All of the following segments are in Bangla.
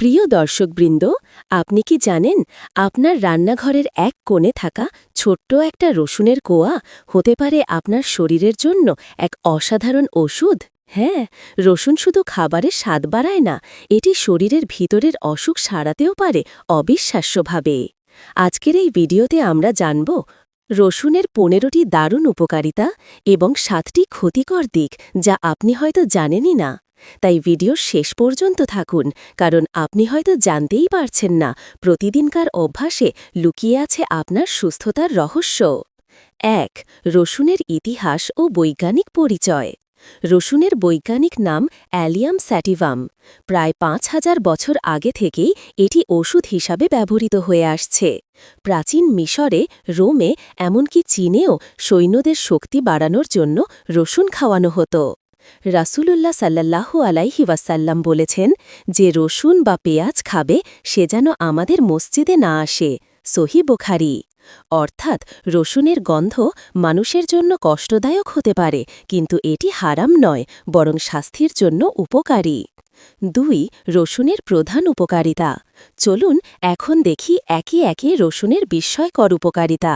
প্রিয় দর্শকবৃন্দ, আপনি কি জানেন আপনার রান্নাঘরের এক কোণে থাকা ছোট্ট একটা রসুনের কোয়া হতে পারে আপনার শরীরের জন্য এক অসাধারণ ওষুধ? হ্যাঁ রসুন শুধু খাবারের স্বাদ বাড়ায় না, এটি শরীরের ভিতরের অসুখ সারাতেও পারে অবিশ্বাস্যভাবে। আজকের এই ভিডিওতে আমরা জানব রসুনের পনেরোটি দারুণ উপকারিতা এবং সাতটি ক্ষতিকর দিক, যা আপনি হয়তো জানেনই না। তাই ভিডিও শেষ পর্যন্ত থাকুন, কারণ আপনি হয়তো জানতেই পারছেন না প্রতিদিনকার অভ্যাসে লুকিয়ে আছে আপনার সুস্থতার রহস্য। এক, রসুনের ইতিহাস ও বৈজ্ঞানিক পরিচয়। রসুনের বৈজ্ঞানিক নাম অ্যালিয়াম স্যাটিভাম। প্রায় পাঁচ হাজার বছর আগে থেকেই এটি ওষুধ হিসাবে ব্যবহৃত হয়ে আসছে। প্রাচীন মিশরে, রোমে, এমনকি চীনেও সৈন্যদের শক্তি বাড়ানোর জন্য রসুন খাওয়ানো হতো। রাসূলুল্লাহ সাল্লাল্লাহু আলাইহি ওয়াসাল্লাম বলেছেন, যে রসুন বা পেঁয়াজ খাবে, সে যেন আমাদের মসজিদে না আসে। সহি বোখারি। অর্থাৎ রসুনের গন্ধ মানুষের জন্য কষ্টদায়ক হতে পারে, কিন্তু এটি হারাম নয়, বরং স্বাস্থ্যের জন্য উপকারী। দুই, রসুনের প্রধান উপকারিতা। চলুন এখন দেখি একে একে রসুনের বিস্ময়কর উপকারিতা।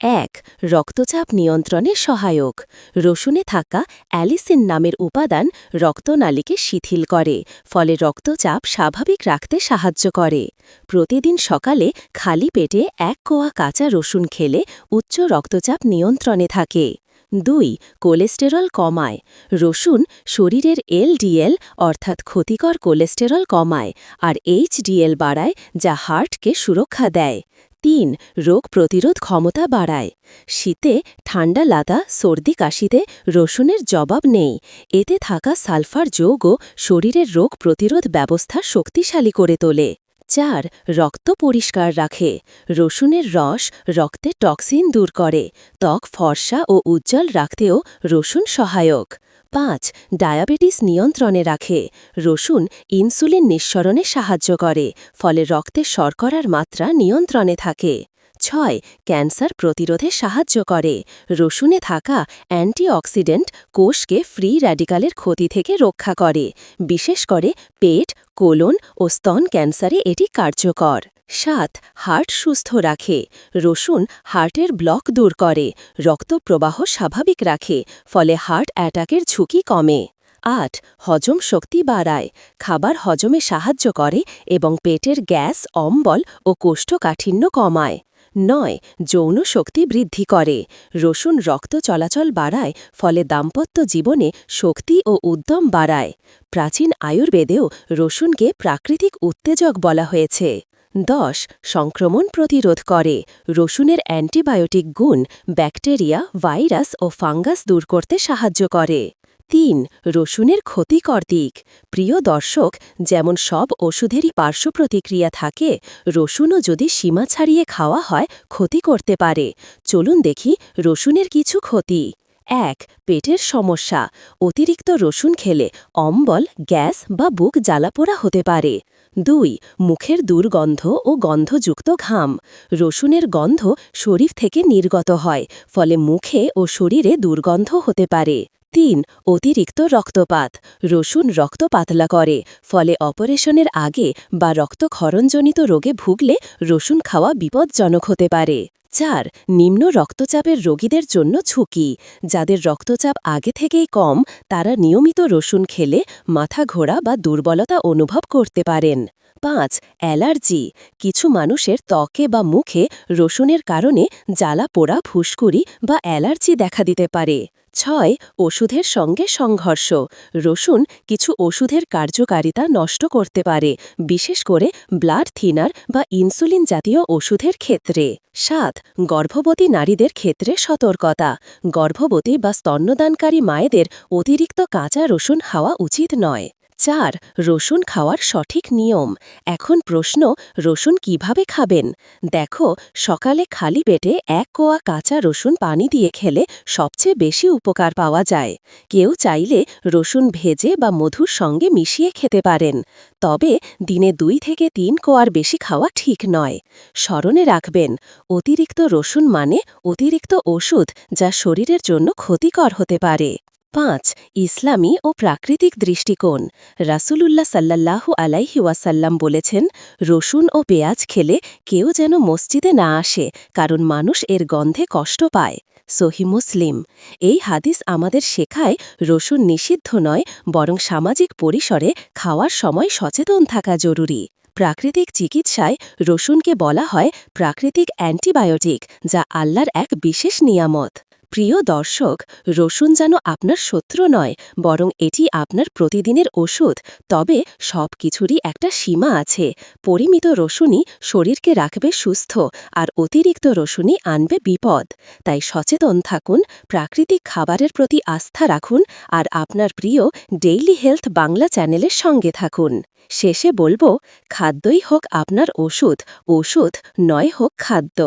এক, রক্তচাপ নিয়ন্ত্রণে সহায়ক। রসুনে থাকা অ্যালিসিন নামের উপাদান রক্তনালীকে শিথিল করে, ফলে রক্তচাপ স্বাভাবিক রাখতে সাহায্য করে। প্রতিদিন সকালে খালি পেটে এক কোয়া কাঁচা রসুন খেলে উচ্চ রক্তচাপ নিয়ন্ত্রণে থাকে। দুই, কোলেস্টেরল কমায়। রসুন শরীরের এলডিএল অর্থাৎ ক্ষতিকর কোলেস্টেরল কমায়, আর এইচডিএল বাড়ায়, যা হার্টকে সুরক্ষা দেয়। তিন, রোগ প্রতিরোধ ক্ষমতা বাড়ায়। শীতে ঠান্ডা লাদা সর্দি কাশিতে রসুনের জবাব নেই। এতে থাকা সালফার যৌগও শরীরের রোগ প্রতিরোধ ব্যবস্থা শক্তিশালী করে তোলে। চার, রক্ত পরিষ্কার রাখে। রসুনের রস রক্তে টক্সিন দূর করে। ত্বক ফর্সা ও উজ্জ্বল রাখতেও রসুন সহায়ক। পাঁচ ডায়াবেটিস নিয়ন্ত্রণে রাখে। রসুন ইনসুলিন নিঃসরণে সাহায্য করে, ফলে রক্তে শর্করার মাত্রা নিয়ন্ত্রণে থাকে। ছয় ক্যান্সার প্রতিরোধে সাহায্য করে, রসুনে থাকা অ্যান্টিঅক্সিডেন্ট কোষকে ফ্রি র্যাডিকালের ক্ষতি থেকে রক্ষা করে, বিশেষ করে পেট কোলন ও স্তন ক্যান্সারে এটি কার্যকর। সাত, হার্ট সুস্থ রাখে। রসুন হার্টের ব্লক দূর করে। রক্ত প্রবাহ স্বাভাবিক রাখে, ফলে হার্ট অ্যাটাকের ঝুঁকি কমে। আট, হজম শক্তি বাড়ায়। খাবার হজমে সাহায্য করে এবং পেটের গ্যাস, অম্বল ও কোষ্ঠকাঠিন্য কমায়। নয়, যৌন শক্তি বৃদ্ধি করে। রসুন রক্ত চলাচল বাড়ায়, ফলে দাম্পত্য জীবনে শক্তি ও উদ্যম বাড়ায়। প্রাচীন আয়ুর্বেদেও রসুনকে প্রাকৃতিক উত্তেজক বলা হয়েছে। দশ, সংক্রমণ প্রতিরোধ করে। রসুনের অ্যান্টিবায়োটিক গুণ ব্যাকটেরিয়া, ভাইরাস ও ফাঙ্গাস দূর করতে সাহায্য করে। তিন, রসুনের ক্ষতিকর দিক। প্রিয় দর্শক, যেমন সব ওষুধেরই পার্শ্ব প্রতিক্রিয়া থাকে, রসুনও যদি সীমা ছাড়িয়ে খাওয়া হয়, ক্ষতি করতে পারে। চলুন দেখি রসুনের কিছু ক্ষতি। এক, পেটের সমস্যা। অতিরিক্ত রসুন খেলে অম্বল, গ্যাস বা বুক জ্বালাপোড়া হতে পারে। দুই, মুখের দুর্গন্ধ ও গন্ধযুক্ত ঘাম। রসুনের গন্ধ শরীর থেকে নির্গত হয়, ফলে মুখে ও শরীরে দুর্গন্ধ হতে পারে। তিন, অতিরিক্ত রক্তপাত। রসুন রক্ত পাতলা করে, ফলে অপারেশনের আগে বা রক্তক্ষরণজনিত রোগে ভুগলে রসুন খাওয়া বিপজ্জনক হতে পারে। চার, নিম্ন রক্তচাপের রোগীদের জন্য ঝুঁকি। যাদের রক্তচাপ আগে থেকেই কম, তারা নিয়মিত রসুন খেলে মাথা ঘোরা বা দুর্বলতা অনুভব করতে পারেন। পাঁচ, অ্যালার্জি। কিছু মানুষের ত্বকে বা মুখে রসুনের কারণে জ্বালা পোড়া, ফুসকুড়ি বা অ্যালার্জি দেখা দিতে পারে। ছয় ওষুধের সঙ্গে সংঘর্ষ। রসুন কিছু ওষুধের কার্যকারিতা নষ্ট করতে পারে, বিশেষ করে ব্লাড থিনার বা ইনসুলিন জাতীয় ওষুধের ক্ষেত্রে। সাত, গর্ভবতী নারীদের ক্ষেত্রে সতর্কতা। গর্ভবতী বা স্তন্যদানকারী মায়েদের অতিরিক্ত কাঁচা রসুন খাওয়া উচিত নয়। চার, রসুন খাওয়ার সঠিক নিয়ম। এখন প্রশ্ন, রসুন কীভাবে খাবেন? দেখো, সকালে খালি পেটে এক কোয়া কাঁচা রসুন পানি দিয়ে খেলে সবচেয়ে বেশি উপকার পাওয়া যায়। কেউ চাইলে রসুন ভেজে বা মধুর সঙ্গে মিশিয়ে খেতে পারেন। তবে দিনে দুই থেকে তিন কোয়ার বেশি খাওয়া ঠিক নয়। স্মরণে রাখবেন, অতিরিক্ত রসুন মানে অতিরিক্ত ওষুধ যা শরীরের জন্য ক্ষতিকর হতে পারে। পাঁচ, ইসলামী ও প্রাকৃতিক দৃষ্টিকোণ। রাসূলুল্লাহ সাল্লাল্লাহু আলাইহি ওয়াসাল্লাম বলেছেন, রসুন ও পেঁয়াজ খেলে কেউ যেন মসজিদে না আসে, কারণ মানুষ এর গন্ধে কষ্ট পায়। সহি মুসলিম। এই হাদিস আমাদের শেখায়, রসুন নিষিদ্ধ নয়, বরং সামাজিক পরিসরে খাওয়ার সময় সচেতন থাকা জরুরি। প্রাকৃতিক চিকিৎসায় রসুনকে বলা হয় প্রাকৃতিক অ্যান্টিবায়োটিক, যা আল্লাহর এক বিশেষ নিয়ামত। প্রিয় দর্শক, রসুন যেন আপনার শত্রু নয়, বরং এটি আপনার প্রতিদিনের ওষুধ। তবে সব কিছুরই একটা সীমা আছে। পরিমিত রসুনই শরীরকে রাখবে সুস্থ, আর অতিরিক্ত রসুনই আনবে বিপদ। তাই সচেতন থাকুন, প্রাকৃতিক খাবারের প্রতি আস্থা রাখুন, আর আপনার প্রিয় ডেইলি হেলথ বাংলা চ্যানেলের সঙ্গে থাকুন। শেষে বলব, খাদ্যই হোক আপনার ওষুধ ওষুধ নয় হোক খাদ্য।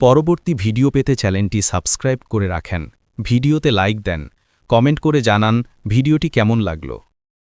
পরবর্তী ভিডিও পেতে চ্যানেলটি সাবস্ক্রাইব করে রাখেন। ভিডিওতে লাইক দেন, কমেন্ট করে জানান ভিডিওটি কেমন লাগল।